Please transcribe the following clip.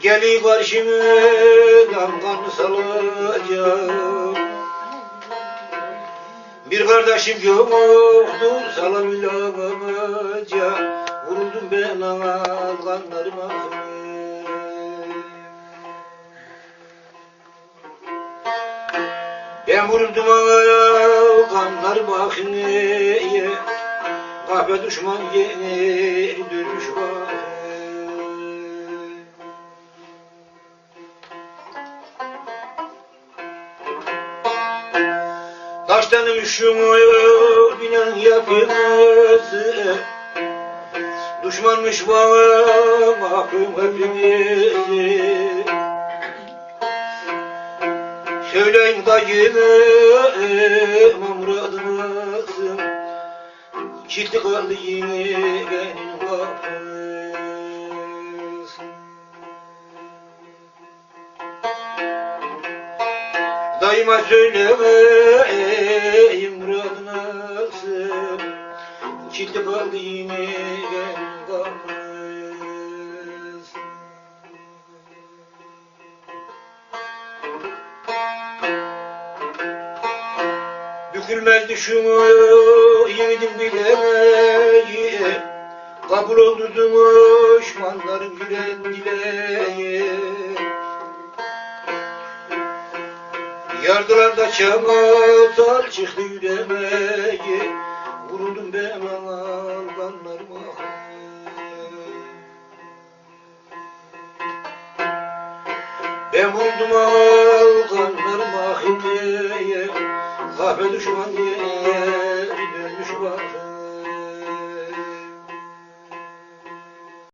Geli karşımı kankanı salacağım Bir kardeşim yoktur salamayacağım Vuruldum ben alganlarım Ben vuruldum alganlarım ahine Kahve düşman yeri dönmüş var Taştan üşümüyor binen yapısı Düşmanmış var mahkum hepimizi Söyleyin dayım muradınızın Çifti kaldı yine benim Dayıma söylemeyin muradınızın Çifti kaldı yine benim kapız Bükülmez düşümü yedim bilemeyi Kabul oldu düşmanların gülen dileği Yardılar da çamatar çıktı yüremeyi Vuruldum ben alganlarıma Ben vurdum alganlarıma himeye Kahve düşman diye